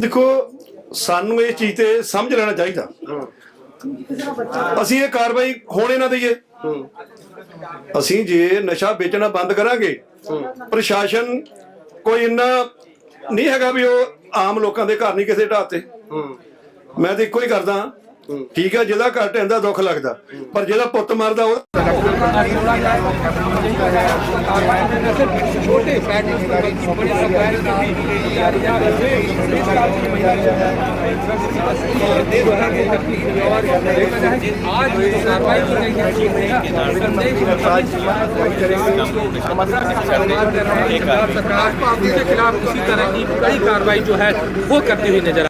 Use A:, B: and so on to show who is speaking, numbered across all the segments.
A: ਦੇਖੋ ਸਾਨੂੰ ਇਹ ਚੀਜ਼ ਤੇ ਸਮਝ ਲੈਣਾ ਚਾਹੀਦਾ। ਅਸੀਂ ਇਹ ਕਾਰਵਾਈ ਹੋਣੇ ਨਾ ਦਈਏ ਅਸੀਂ ਜੇ ਨਸ਼ਾ ਵੇਚਣਾ ਬੰਦ ਕਰਾਂਗੇ ਪ੍ਰਸ਼ਾਸਨ ਕੋਈ ਇੰਨਾ ਨਹੀਂ ਹੈਗਾ ਵੀ ਉਹ ਆਮ ਲੋਕਾਂ ਦੇ ਘਰ ਨਹੀਂ ਕਿਸੇ ਢਾਤੇ ਮੈਂ ਤਾਂ ਇੱਕੋ ਹੀ ਕਰਦਾ ਠੀਕ ਹੈ ਜਿਹਦਾ ਘਰ ਢਹਿੰਦਾ ਦੁੱਖ ਲੱਗਦਾ ਪਰ ਜਿਹਦਾ ਪੁੱਤ ਮਰਦਾ ਉਹ
B: छोटे फैट बड़े सप्लायर आज कार्रवाई की गई है सरकार पार्टी के खिलाफ किसी तरह की कड़ी कार्रवाई जो है वो करती हुई नजर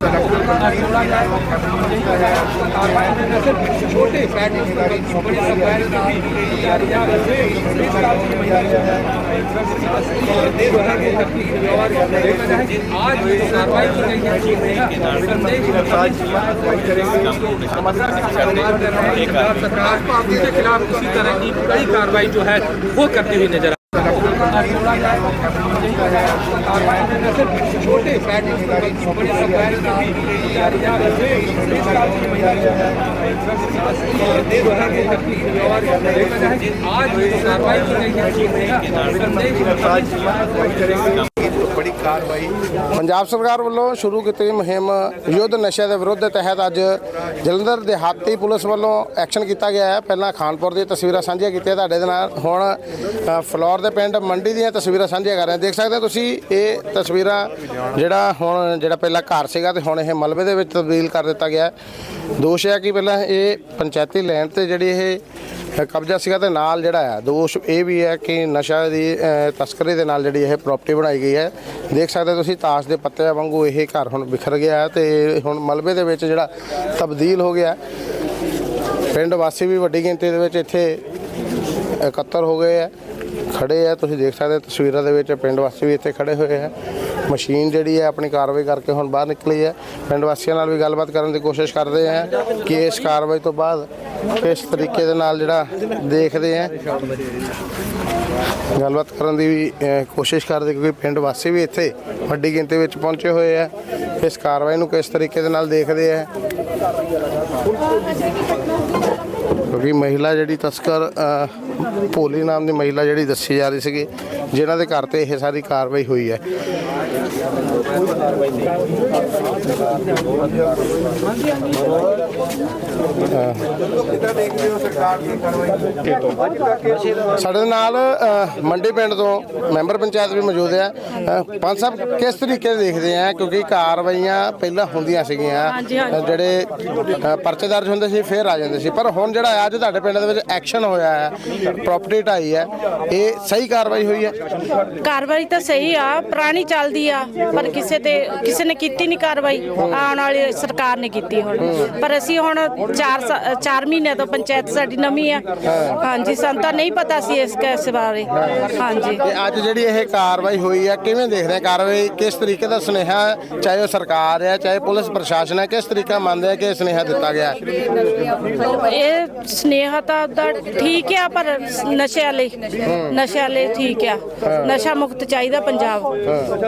B: छोटे कार्रवाई सरकार के खिलाफ किसी तरह की कड़ी कार्रवाई जो है, वो करती हुई नज़र छोटे आज कार्रवाई की गई है।
C: ਬੜੀ ਕਾਰਵਾਈ
D: ਪੰਜਾਬ ਸਰਕਾਰ ਵੱਲੋਂ ਸ਼ੁਰੂ ਕੀਤੀ ਗਈ ਮੁਹਿੰਮ ਯੁੱਧ ਨਸ਼ੇ ਦੇ ਵਿਰੁੱਧ ਦੇ ਤਹਿਤ ਅੱਜ ਜਲੰਧਰ ਦਿਹਾਤੀ ਪੁਲਿਸ ਵੱਲੋਂ ਐਕਸ਼ਨ ਕੀਤਾ ਗਿਆ ਹੈ। ਪਹਿਲਾਂ ਖਾਨਪੁਰ ਦੀਆਂ ਤਸਵੀਰਾਂ ਸਾਂਝੀਆਂ ਕੀਤੀਆਂ ਤੁਹਾਡੇ ਦੇ ਨਾਲ ਹੁਣ ਅ, ਫਲੋਰ ਦੇ ਪਿੰਡ ਮੰਡੀ ਦੀਆਂ ਤਸਵੀਰਾਂ ਸਾਂਝੀਆਂ ਕਰ ਰਹੇ ਹਾਂ। ਦੇਖ ਸਕਦੇ ਹੋ ਤੁਸੀਂ ਇਹ ਤਸਵੀਰਾਂ ਜਿਹੜਾ ਹੁਣ ਜਿਹੜਾ ਪਹਿਲਾਂ ਘਰ ਸੀਗਾ ਤੇ ਹੁਣ ਇਹ ਮਲਬੇ ਦੇ ਵਿੱਚ ਤਬਦੀਲ ਕਰ ਦਿੱਤਾ ਗਿਆ ਦੋਸ਼ ਹੈ ਕਿ ਪਹਿਲਾਂ ਇਹ ਪੰਚਾਇਤੀ ਲੈਂਡ ਤੇ ਜਿਹੜੀ ਇਹ ਕਬਜ਼ਾ ਸੀਗਾ ਤੇ ਨਾਲ ਜਿਹੜਾ ਹੈ ਦੋਸ਼ ਇਹ ਵੀ ਹੈ ਕਿ ਨਸ਼ਾ ਦੀ ਤਸਕਰੀ ਦੇ ਨਾਲ ਜਿਹੜੀ ਇਹ ਪ੍ਰਾਪਰਟੀ ਬਣਾਈ ਗਈ ਹੈ। ਦੇਖ ਸਕਦੇ ਤੁਸੀਂ, ਤਾਸ਼ ਦੇ ਪੱਤਿਆਂ ਵਾਂਗੂ ਇਹ ਘਰ ਹੁਣ ਬਿਖਰ ਗਿਆ ਹੈ ਤੇ ਹੁਣ ਮਲਬੇ ਦੇ ਵਿੱਚ ਜਿਹੜਾ ਤਬਦੀਲ ਹੋ ਗਿਆ ਪਿੰਡ ਵਾਸੀ ਵੀ ਵੱਡੀ ਗਿਣਤੀ ਦੇ ਵਿੱਚ ਇੱਥੇ ਇਕੱਤਰ ਹੋ ਗਏ ਆ ਖੜੇ ਆ ਤੁਸੀਂ ਦੇਖ ਸਕਦੇ ਤਸਵੀਰਾਂ ਦੇ ਵਿੱਚ ਪਿੰਡ ਵਾਸੀ ਵੀ ਇੱਥੇ ਖੜੇ ਹੋਏ ਆ ਮਸ਼ੀਨ ਜਿਹੜੀ ਹੈ ਆਪਣੀ ਕਾਰਵਾਈ ਕਰਕੇ ਹੁਣ ਬਾਹਰ ਨਿਕਲੀ ਹੈ। ਪਿੰਡ ਵਾਸੀਆਂ ਨਾਲ ਵੀ ਗੱਲਬਾਤ ਕਰਨ ਦੀ ਕੋਸ਼ਿਸ਼ ਕਰਦੇ ਆ ਕਿ ਇਸ ਕਾਰਵਾਈ ਤੋਂ ਬਾਅਦ ਕਿਸ ਤਰੀਕੇ ਦੇ ਨਾਲ ਜਿਹੜਾ ਦੇਖਦੇ ਆ। ਗੱਲਬਾਤ ਕਰਨ ਦੀ ਵੀ ਕੋਸ਼ਿਸ਼ ਕਰਦੇ ਕਿਉਂਕਿ ਪਿੰਡ ਵਾਸੀ ਵੀ ਇੱਥੇ ਵੱਡੀ ਗਿਣਤੀ ਵਿੱਚ ਪਹੁੰਚੇ ਹੋਏ ਆ। ਇਸ ਕਾਰਵਾਈ ਨੂੰ ਕਿਸ ਤਰੀਕੇ ਦੇ ਨਾਲ ਦੇਖਦੇ ਆ। ਕਿਉਂਕਿ ਮਹਿਲਾ ਜਿਹੜੀ ਤਸਕਰ ਭੋਲੀ ਨਾਮ ਦੀ ਮਹਿਲਾ ਜਿਹੜੀ ਦੱਸੀ ਜਾ ਰਹੀ ਸੀਗੀ ਜਿਨ੍ਹਾਂ ਦੇ ਘਰ ਤੇ ਇਹ ਸਾਰੀ ਕਾਰਵਾਈ ਹੋਈ ਹੈ। ਸਾਡੇ ਨਾਲ ਅ, ਮੰਡੀ ਪਿੰਡ ਤੋਂ ਮੈਂਬਰ ਪੰਚਾਇਤ ਵੀ ਮੌਜੂਦ ਹੈ। ਅ, ਪੰਚ ਸਾਹਿਬ ਕਿਸ ਤਰੀਕੇ ਦੇਖਦੇ ਆ? ਕਿਉਂਕਿ ਕਾਰਵਾਈਆਂ ਪਹਿਲਾਂ ਹੁੰਦੀਆਂ ਸੀਗੀਆਂ। ਅ, ਜਿਹੜੇ ਅ, ਪਰਚੇ ਦਰਜ ਹੁੰਦੇ ਸੀ ਫਿਰ ਆ ਜਾਂਦੇ ਸੀ। ਪਰ ਹੁਣ ਜਿਹੜਾ ਅੱਜ ਤੁਹਾਡੇ ਪਿੰਡ ਦੇ ਵਿੱਚ ਐਕਸ਼ਨ ਹੋਇਆ ਹੈ ਪ੍ਰਾਪਰਟੀ ਢਾਈ ਹੈ। ਇਹ ਸਹੀ ਕਾਰਵਾਈ ਹੋਈ ਹੈ।
E: ਕਾਰਵਾਈ ਤਾਂ ਸਹੀ ਆ ਪੁਰਾਣੀ ਚੱਲਦੀ ਆ ਪਰ ਕਿਸੇ ਤੇ ਕਿਸੇ ਨੇ ਕੀਤੀ ਨਹੀਂ ਕਾਰਵਾਈ। ਆਉਣ ਵਾਲੀ ਸਰਕਾਰ ਨੇ ਕੀਤੀ ਹੁਣ। ਪਰ ਅਸੀਂ ਹੁਣ 4 4 ਮਹੀਨੇ ਤੋਂ ਪੰਚਾਇਤ ਸਾਡੀ ਨਵੀਂ ਆ। ਹਾਂਜੀ ਸਾਨੂੰ ਤਾਂ ਨਹੀਂ ਪਤਾ ਸੀ ਇਸ ਕੇਸ ਬਾਰੇ। ਹਾਂਜੀ।
D: ਤੇ ਅੱਜ ਜਿਹੜੀ ਇਹ ਕਾਰਵਾਈ ਹੋਈ ਹੈ ਕਿਵੇਂ ਦੇਖਦੇ ਆ ਕਾਰਵਾਈ? ਕਿਸ ਤਰੀਕੇ ਦਾ ਸੁਨੇਹਾ? ਚਾਹੇ ਉਹ ਸਰਕਾਰ ਹੈ ਚਾਹੇ ਪੁਲਿਸ ਪ੍ਰਸ਼ਾਸਨ ਹੈ ਕਿਸ ਤਰੀਕਾ ਮੰਨਦੇ ਆ ਕਿ ਸੁਨੇਹਾ ਦਿੱਤਾ ਗਿਆ? ਹੈ
E: ਇਹ ਸਨੇਹਾ ਤਾਂ ਉਹਦਾ ਠੀਕ ਆ ਪਰ ਨਸ਼ੇ ਵਾਲੇ ਨਸ਼ੇ ਵਾਲੇ ਠੀਕ ਆ। ਨਸ਼ਾ ਮੁਕਤ ਚਾਹੀਦਾ ਪੰਜਾਬ।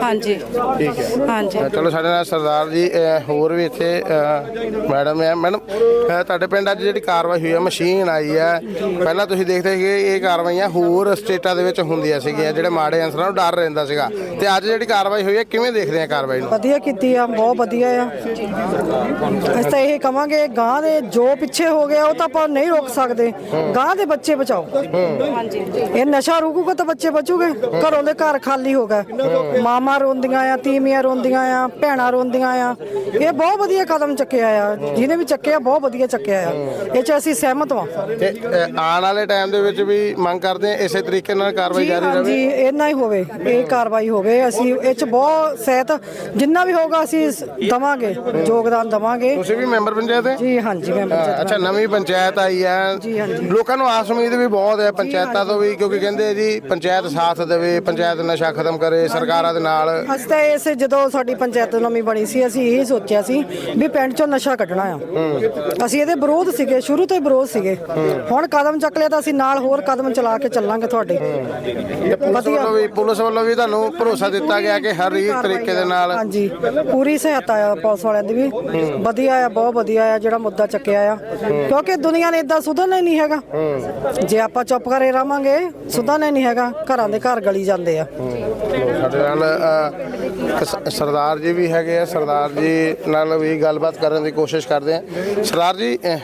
E: ਹਾਂਜੀ।
D: ਠੀਕ ਹੈ।
E: ਹਾਂਜੀ।
D: ਚਲੋ ਸਾਡੇ ਨਾਲ ਸਰਦਾਰ ਜੀ ਹੋਰ ਵੀ ਇੱਥੇ ਮੈਡਮ ਹੈ। ਮੈਡਮ ਤੁਹਾਡੇ ਪਿੰਡ ਅੱਜ ਜਿਹੜੀ ਕਾਰਵਾਈ ਹੋਈ ਹੈ ਮਸ਼ੀਨ ਆਈ ਹੈ ਪਹਿਲਾਂ ਤੁਸੀਂ ਦੇਖਦੇ ਸੀਗੇ ਇਹ ਕਾਰਵਾਈਆਂ ਹੋਰ ਸਟੇਟਾਂ ਦੇ ਵਿੱਚ ਹੁੰਦੀਆਂ ਸੀਗੀਆਂ। ਜਿਹੜੇ ਮਾੜੇ ਅਨਸਰਾਂ ਨੂੰ ਡਰ ਰਹਿੰਦਾ ਸੀਗਾ। ਤੇ ਅੱਜ ਜਿਹੜੀ ਕਾਰਵਾਈ ਹੋਈ ਹੈ ਕਿਵੇਂ ਦੇਖਦੇ ਆ ਕਾਰਵਾਈ ਨੂੰ?
F: ਵਧੀਆ ਕੀਤੀ ਆ ਬਹੁਤ ਵਧੀਆ ਆ। ਅਸੀਂ ਤਾਂ ਇਹ ਕਵਾਂਗੇ ਗਾਂ ਦੇ ਜੋ ਪਿੱਛੇ ਹੋ ਗਿਆ ਉਹ ਤਾਂ ਆਪਾਂ ਨਹੀਂ ਰੋਕ ਸਕਦੇ। ਗਾਂ ਦੇ ਬੱਚੇ ਬਚਾਓ।
E: ਹਾਂਜੀ
F: ਇਹ ਨਸ਼ਾ ਰੁਕੂਗਾ ਤਾਂ ਬੱਚੇ ਬਚੂਗੇ। ਘਰੋਂ ਦੇ ਘਰ ਖਾਲੀ ਹੋ ਗਏ। ਮਾਮਾ ਰੋਂਦੀਆਂ ਆ ਤੀਮੀਆਂ ਰੋਂਦੀਆਂ ਆ ਭੈਣਾਂ ਰੋਂਦੀਆਂ ਆ। ਇਹ ਬਹੁਤ ਵਧੀਆ ਕਦਮ ਚੱਕਿਆ ਆ। ਜਿਹਨੇ ਵੀ ਚੱਕਿਆ ਬਹੁਤ ਵਧੀਆ ਚੱਕਿਆ ਆ। ਇਹ ਚ ਅਸੀਂ ਸਹਿਮਤ ਹਾਂ।
D: ਤੇ ਅ, ਆਉਣ ਵਾਲੇ ਟਾਈਮ ਦੇ ਵਿੱਚ ਵੀ ਮੰਗ ਕਰਦੇ ਆ ਇਸੇ ਤਰੀਕੇ ਨਾਲ ਕਾਰਵਾਈ ਜਾਰੀ ਰਹੇ।
F: ਹਾਂਜੀ ਇੰਨਾ ਹੀ ਹੋਵੇ। ਇਹ ਕਾਰਵਾਈ ਹੋਵੇ। ਅਸੀਂ ਇਹ ਚ ਬਹੁਤ ਸਹਿਤ ਜਿੰਨਾ ਵੀ ਹੋਗਾ ਅਸੀਂ ਦਵਾਂਗੇ ਯੋਗਦਾਨ ਦਵਾਂਗੇ।
D: ਤੁਸੀਂ ਵੀ ਮੈਂਬਰ ਪੰਚਾਇਤ ਹੈ?
F: ਜੀ ਹਾਂਜੀ ਮੈਂ
D: ਅ, ਅੱਛਾ ਨਵੀਂ ਪੰਚਾਇਤ ਆਈ ਹੈ।
F: ਜੀ, ਹਾਂਜੀ।
D: ਲੋਕਾਂ ਨੂੰ ਆਸ ਉਮੀਦ ਵੀ ਬਹੁਤ ਬਹੁਤ ਹੈ ਪੰਚਾਇਤਾਂ ਤੋਂ ਵੀ ਕਿਉਂਕਿ ਕਹਿੰਦੇ ਜੀ ਪੰਚਾਇਤ ਸਾਥ ਦੇਵੇ ਪੰਚਾਇਤ ਨਸ਼ਾ ਖਤਮ ਕਰੇ ਸਰਕਾਰਾਂ ਦੇ ਨਾਲ।
F: ਅਸੀਂ ਤਾਂ ਇਸ ਜਦੋਂ ਸਾਡੀ ਪੰਚਾਇਤ ਨਵੀਂ ਬਣੀ ਸੀ ਅਸੀਂ ਇਹ ਸੋਚਿਆ ਸੀ ਵੀ ਪਿੰਡ ਚੋਂ ਨਸ਼ਾ ਕੱਢਣਾ ਆ। ਅਸੀਂ ਇਹਦੇ ਵਿਰੋਧ ਸੀਗੇ ਸ਼ੁਰੂ ਤੋਂ ਹੀ ਵਿਰੋਧ ਸੀਗੇ। ਹੁਣ ਕਦਮ ਚੱਕ ਲਿਆ ਤਾਂ ਅਸੀਂ ਨਾਲ ਹੋਰ ਕਦਮ ਚਲਾ ਕੇ ਚੱਲਾਂਗੇ ਤੁਹਾਡੇ।
D: ਵੱਲੋਂ ਵੀ ਪੁਲਿਸ ਵੱਲੋਂ ਵੀ ਤੁਹਾਨੂੰ ਭਰੋਸਾ ਦਿੱਤਾ ਗਿਆ ਕਿ ਹਰ ਇੱਕ ਤਰੀਕੇ ਦੇ ਨਾਲ
F: ਹਾਂਜੀ। ਪੂਰੀ ਸਹਾਇਤਾ ਆ ਪੁਲਿਸ ਵਾਲਿਆਂ ਦੀ ਵੀ। ਵਧੀਆ ਆ ਬਹੁਤ ਵਧੀਆ ਆ ਜਿਹੜਾ ਮੁੱਦਾ ਚੱਕਿਆ ਆ। ਕਿਉਂਕਿ ਦੁਨੀਆ ਨੇ ਇਦਾਂ ਸੁਧਰਨਾ ਹੀ ਨਹੀਂ ਹੈਗਾ। ਜੇ ਆਪਾਂ ਆਪਾਂ ਚੁੱਪ ਕਰੇ ਰਵਾਂਗੇ ਸੁਧਰਨਾ ਹੀ ਨਹੀਂ ਹੈਗਾ ਘਰਾਂ ਦੇ ਘਰ ਗਲੀ ਜਾਂਦੇ ਆ।
D: ਸਾਡੇ ਨਾਲ ਅ, ਕ- ਸਰਦਾਰ ਜੀ ਵੀ ਹੈਗੇ ਆ ਸਰਦਾਰ ਜੀ ਨਾਲ ਵੀ ਗੱਲਬਾਤ ਕਰਨ ਦੀ ਕੋਸ਼ਿਸ਼ ਕਰਦੇ ਆ। ਸਰਦਾਰ ਜੀ ਅ,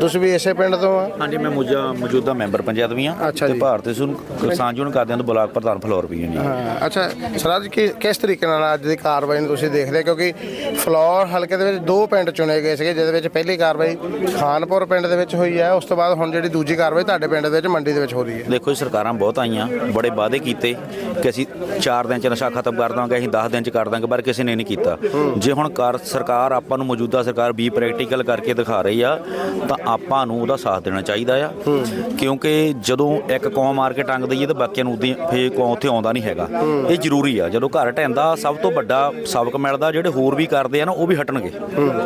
D: ਤੁਸੀਂ ਵੀ ਇਸੇ ਪਿੰਡ ਤੋਂ ਆ?
G: ਹਾਂਜੀ ਮੈਂ ਮੌਜਾ ਮੌਜੂਦਾ ਮੈਂਬਰ ਪੰਚਾਇਤ ਵੀ ਹਾਂ।
D: ਅੱਛਾ
G: ਤੇ
D: ਜੀ।
G: ਭਾਰਤੀ ਸੁਨ ਕਿਸਾਨ ਯੂਨੀਅਨ ਤੋਂ ਬਲਾਕ ਪ੍ਰਧਾਨ ਫਲੋਰ ਵੀ ਹਾਂ ਜੀ।
D: ਹਾਂ, ਅੱਛਾ ਸਰਦਾਰ ਜੀ ਕਿ- ਕਿਸ ਤਰੀਕੇ ਨਾਲ ਅੱਜ ਦੀ ਕਾਰਵਾਈ ਨੂੰ ਤੁਸੀਂ ਦੇਖਦੇ ਹੋ? ਕਿਉਂਕਿ ਫਲੋਰ ਹਲਕੇ ਦੇ ਵਿੱਚ ਦੋ ਪਿੰਡ ਚੁਣੇ ਗਏ ਸੀਗੇ ਜਿਹਦੇ ਵਿੱਚ ਪਹਿਲੀ ਕਾਰਵਾਈ ਖਾਨਪੁਰ ਪਿੰਡ ਦੇ ਵਿੱਚ ਹੋਈ ਹੈ ਉਸ ਤੋਂ ਬਾਅਦ ਹੁਣ ਜਿਹੜੀ ਦੂਜੀ ਕਾਰਵਾਈ ਤੁਹਾਡੇ ਪਿੰਡ ਦੇ ਵਿੱਚ ਮੰਡੀ ਦੇ ਵਿੱਚ ਹੋ ਰਹੀ ਹੈ।
G: ਦੇਖੋ ਜੀ ਸਰਕਾਰਾਂ ਬਹੁਤ ਆਈਆਂ ਬੜੇ ਵਾਅਦੇ ਕੀਤੇ ਕਿ ਅਸੀਂ 4 ਦਿਨ ਚ ਨਸ਼ਾ ਖਤਮ ਕਰ ਦਾਂਗੇ ਅਸੀਂ 10 ਦਿਨ ਚ ਕਰ ਦਾਂਗੇ ਪਰ ਕਿਸੇ ਨੇ ਨਹੀਂ ਕੀਤਾ। ਜੇ ਹੁਣ ਕਾਰ ਸਰਕਾਰ ਆਪਾਂ ਨੂੰ ਮੌਜੂਦਾ ਸਰਕਾਰ ਵੀ ਪ੍ਰੈਕਟੀਕਲ ਕਰਕੇ ਦਿਖਾ ਰਹੀ ਆ ਤਾਂ ਆਪਾਂ ਨੂੰ ਉਹਦਾ ਸਾਥ ਦੇਣਾ ਚਾਹੀਦਾ ਆ। ਕਿਉਂਕਿ ਜਦੋਂ ਇੱਕ ਕੌਮ ਮਾਰ ਕੇ ਟੰਗ ਦਈਏ ਤਾਂ ਬਾਕੀਆਂ ਨੂੰ ਉਦੀ ਫੇ ਕੌਮ ਉੱਥੇ ਆਉਂਦਾ ਨਹੀਂ ਹੈਗਾ। ਇਹ ਜ਼ਰੂਰੀ ਆ। ਜਦੋਂ ਘਰ ਢਹਿੰਦਾ ਸਭ ਤੋਂ ਵੱਡਾ ਸਬਕ ਮਿਲਦਾ ਜਿਹੜੇ ਹੋਰ ਵੀ ਕਰਦੇ ਆ ਨਾ ਉਹ ਵੀ ਹਟਣਗੇ।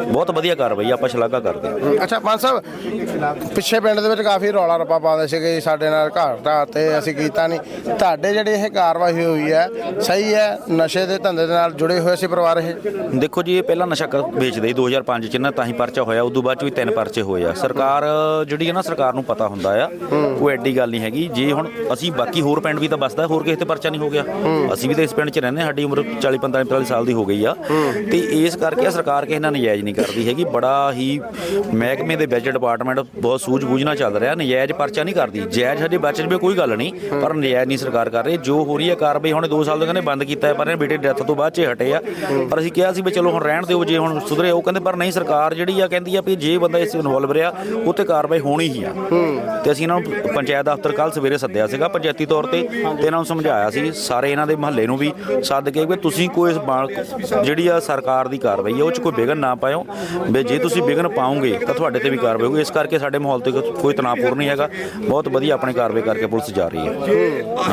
G: ਬਹੁਤ ਵਧੀਆ ਕਾਰਵਾਈ ਆ, ਆਪਾਂ ਸ਼ਲਾਘਾ ਕਰਦੇ ਹਾਂ।
D: ਅੱਛਾ ਪੰਜ ਸਾਹਿਬ ਪਿੱਛੇ ਪਿੰਡ ਦੇ ਵਿੱਚ ਕਾਫੀ ਰੌਲਾ ਰੱਪਾ ਪਾਉਂਦੇ ਸੀਗੇ ਸਾਡੇ ਨਾਲ ਘਰ ਢਾਹ ਤੇ ਅਸੀਂ ਕੀਤਾ ਨਹੀਂ। ਤੁਹਾਡੇ ਜਿਹੜੀ ਇਹ ਕਾਰਵਾਈ ਹੋਈ ਹੈ ਸਹੀ ਹੈ? ਨਸ਼ੇ ਦੇ ਧੰਦੇ ਦੇ ਨਾਲ ਜੁੜੇ ਹੋਏ ਸੀ ਪਰਿਵਾਰ ਇਹ?
G: ਦੇਖੋ ਜੀ ਇਹ ਪਹਿਲਾਂ ਨਸ਼ਾ ਵੇਚਦੇ ਸੀ 2005 ਚ ਨਾ ਤਾਂ ਹੀ ਪਰਚਾ ਹੋਇਆ ਉਦੋਂ ਬਾਅਦ ਚ ਵੀ ਤਿੰਨ ਪਰਚੇ ਹੋਏ ਆ। ਸਰਕਾਰ ਜਿਹੜੀ ਹੈ ਨਾ ਸਰਕਾਰ ਨੂੰ ਪਤਾ ਹੁੰਦਾ ਆ ਕੋਈ ਐਡੀ ਗੱਲ ਨਹੀਂ ਹੈਗੀ। ਜੇ ਹੁਣ ਅਸੀਂ ਬਾਕੀ ਹੋਰ ਪਿੰਡ ਵੀ ਤਾਂ ਬਸਦਾ ਹੋਰ ਕਿਸੇ ਤੇ ਪਰਚਾ ਨਹੀਂ ਹੋ ਗਿਆ। ਅਸੀਂ ਵੀ ਤਾਂ ਇਸ ਪਿੰਡ 'ਚ ਰਹਿੰਦੇ ਹਾਂ, ਸਾਡੀ ਉਮਰ 40 45 45 ਸਾਲ ਦੀ ਹੋ ਗਈ ਆ। ਤੇ ਇਸ ਕਰਕੇ ਸਰਕਾਰ ਕਿਸੇ ਨਾਲ ਨਜਾਇਜ਼ ਨਹੀਂ ਕਰਦੀ ਹੈਗੀ। ਬੜਾ ਹੀ ਮਹਿਕਮੇ ਦੇ ਵਿੱਚ ਡਿਪਾਰਟਮੈਂਟ ਬਹੁਤ ਸੂਝ-ਬੂਝ ਨਾਲ ਚੱਲ ਰਿਹਾ। ਨਜਾਇਜ਼ ਪਰਚਾ ਨਹੀਂ ਕਰਦੀ। ਜਾਇਜ਼ ਸਾਡੇ ਬਚ ਜਵੇ ਕੋਈ ਗੱਲ ਨਹੀਂ ਪਰ ਨਜਾਇਜ਼ ਨਹੀਂ ਸਰਕਾਰ ਕਰ ਰਹੀ। ਜੋ ਹੋ ਰਹੀ ਹੈ ਕਾਰਵਾਈ ਹੁਣ 2 ਸਾਲ ਤੋਂ ਕਹਿੰਦੇ ਬੰਦ ਕੀਤਾ ਪਰ ਇਹ ਬੇਟੇ ਡੈਥ ਤੋਂ ਬਾਅਦ ਚ ਹਟੇ ਆ। ਪਰ ਅਸੀਂ ਕਿਹਾ ਸੀ ਵੀ ਚਲੋ ਹੁਣ ਰਹਿਣ ਦਿਓ ਜੇ ਹੁਣ ਸੁਧਰੇ ਉਹ ਕਹਿੰਦੇ ਪਰ ਨਹੀਂ ਸਰਕਾਰ ਜਿਹੜੀ ਆ ਕਹਿੰਦੀ ਆ ਵੀ ਜੇ ਬੰਦਾ ਇਸ ਇਨਵੋਲਵ ਰਿਹਾ ਉਹ ਤੇ ਕਾਰਵਾਈ ਹੋਣੀ ਹੀ ਆ। ਤੇ ਅਸੀਂ ਇਹਨਾਂ ਨੂੰ ਪੰਚਾਇਤ ਦਫ਼ਤਰ ਕੱਲ ਸਵੇਰੇ ਸੱਦਿਆ ਸੀਗਾ ਪੰਚਾਇਤੀ ਤੌਰ ਤੇ ਤੇ ਇਹਨਾਂ ਨੂੰ ਸਮਝਾਇਆ ਸੀ ਸਾਰੇ ਇਹਨਾਂ ਦੇ ਮਹੱਲੇ ਨੂੰ ਵੀ ਸੱਦ ਕੇ ਵੀ ਤੁਸੀਂ ਕੋਈ ਇਸ ਬਾਲ- ਜਿਹੜੀ ਆ ਸਰਕਾਰ ਦੀ ਕਾਰਵਾਈ ਹੈ ਉਹ ਚ ਕੋਈ ਵਿਘਨ ਨਾ ਪਾਇਓ। ਵੀ ਜੇ ਤੁਸੀਂ ਵਿਘਨ ਪਾਓਗੇ ਤਾਂ ਤੁਹਾਡੇ ਤੇ ਵੀ ਕਾਰਵਾਈ ਹੋਊਗੀ। ਇਸ ਕਰਕੇ ਸਾਡੇ ਮਾਹੌਲ ਤੇ ਕੋਈ ਤਣਾਅਪੂਰ ਨਹੀਂ ਹੈਗਾ। ਬਹੁਤ ਵਧੀਆ ਆਪਣੀ ਕਾਰਵਾਈ ਕਰਕੇ ਪੁਲਿਸ ਜਾ ਰਹੀ ਹੈ।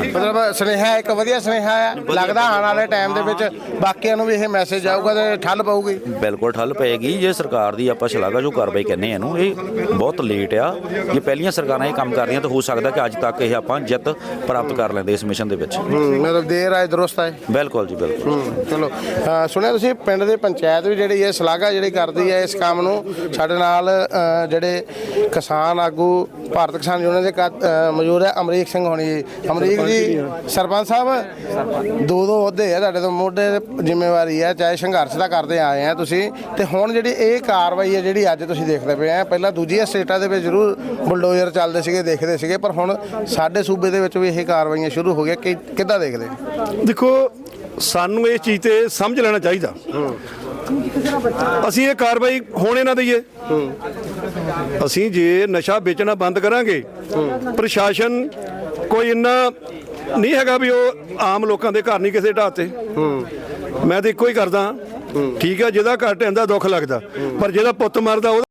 D: ਮਤਲਬ ਸੁਨੇਹਾ ਇੱਕ ਵਧੀਆ ਸੁਨੇਹਾ ਹੈ ਲੱਗਦਾ ਆਉਣ ਵਾਲੇ ਟਾਈਮ ਦੇ ਵਿੱਚ ਬਾਕੀਆਂ ਨੂੰ ਵੀ ਇਹ ਮੈਸੇਜ ਆਊਗਾ ਤੇ ਠੱਲ ਪਊਗੀ।
G: ਬਿਲਕੁਲ ਠੱਲ ਪਏਗੀ। ਜੇ ਸਰਕਾਰ ਦੀ ਆਪਾਂ ਸ਼ਲਾਘਾ ਜੋ ਕਾਰਵਾਈ ਆ ਇਹਨੂੰ ਇਹ ਬਹੁਤ ਲੇਟ ਆ। ਜੇ ਪਹਿਲੀਆਂ ਸਰਕਾਰਾਂ ਇਹ ਕੰਮ ਕਰ ਰਹੀਆਂ ਤਾਂ ਹੋ ਸਕਦਾ ਕਿ ਅੱਜ ਤੱਕ ਇਹ ਆਪਾਂ ਜਿੱਤ ਪ੍ਰਾਪਤ ਕਰ ਲੈਂਦੇ ਇਸ ਮਿਸ਼ਨ ਦੇ ਵਿੱਚ।
D: ਮਤਲਬ ਦੇਰ ਆਏ ਦਰੁਸਤ ਆਏ
G: ਬਿਲਕੁਲ ਜੀ ਬਿਲਕੁਲ।
D: ਚਲੋ। ਸੁਣਿਆ ਤੁਸੀਂ ਪਿੰਡ ਦੇ ਪੰਚਾਇਤ ਵੀ ਜਿਹੜੀ ਹੈ ਸ਼ਲਾਘਾ ਜਿਹੜੀ ਕਰਦੀ ਹੈ ਇਸ ਕੰਮ ਨੂੰ ਸਾਡੇ ਨਾਲ ਜਿਹੜੇ ਕਿਸਾਨ ਆਗੂ ਭਾਰਤ ਕਿਸਾਨ ਯੂਨੀਅਨ ਦੇ ਮੌਜੂਦ ਹੈ ਅਮਰੀਕ ਸਿੰਘ ਹੋਣੀ ਜੀ। ਅਮਰੀਕ ਜੀ ਸਰਪੰਚ ਸਾਹਿਬ ਦੋ ਦੋ ਅਹੁਦੇ ਆ ਤੁਹਾਡੇ ਤੋਂ ਮੋਢੇ ਜ਼ਿੰਮੇਵਾਰੀ ਹੈ ਚਾਹੇ ਸੰਘਰਸ਼ ਦਾ ਕਰਦੇ ਆਏ ਆ ਤੁਸੀਂ। ਤੇ ਹੁਣ ਜਿਹੜੀ ਇਹ ਕਾਰਵਾਈ ਹੈ ਜਿਹੜੀ ਅੱਜ ਤੁਸੀਂ ਦੇਖਦੇ ਪਏ ਆ ਪਹਿਲਾਂ ਦੂਜੀਆਂ ਸਟੇਟਾਂ ਦੇ ਵਿੱਚ ਜ਼ਰੂਰ ਬੁਲਡੋਜ਼ਰ ਚੱਲਦੇ ਸੀਗੇ, ਦੇਖਦੇ ਸੀਗੇ, ਪਰ ਹੁਣ ਸਾਡੇ ਸੂਬੇ ਦੇ ਵਿੱਚ ਵੀ ਇਹ ਕਾਰਵਾਈਆਂ ਸ਼ੁਰੂ ਹੋ ਗਈਆਂ। ਕਿ, ਕਿੱਦਾਂ ਦੇਖਦੇ?
A: ਦੇਖੋ, ਸਾਨੂੰ ਇਹ ਚੀਜ਼ ਤੇ ਸਮਝ ਲੈਣਾ ਚਾਹੀਦਾ। ਅਸੀਂ ਇਹ ਕਾਰਵਾਈ ਹੋਣੇ ਨਾ ਦਈਏ ਅਸੀਂ ਜੇ ਨਸ਼ਾ ਵੇਚਣਾ ਬੰਦ ਕਰਾਂਗੇ, ਪ੍ਰਸ਼ਾਸਨ ਕੋਈ ਇੰਨਾ ਨਹੀਂ ਹੈਗਾ ਵੀ ਉਹ ਆਮ ਲੋਕਾਂ ਦੇ ਘਰ ਨਹੀਂ ਕਿਸੇ ਢਾਤੇ ਮੈਂ ਤਾਂ ਇੱਕੋ ਹੀ ਕਰਦਾ। ਠੀਕ ਹੈ ਜਿਹਦਾ ਘਰ ਟੈਂਦਾ ਦੁੱਖ ਲੱਗਦਾ। ਪਰ ਜਿਹਦਾ ਪੁੱਤ ਮਰਦਾ, ਉਹਦਾ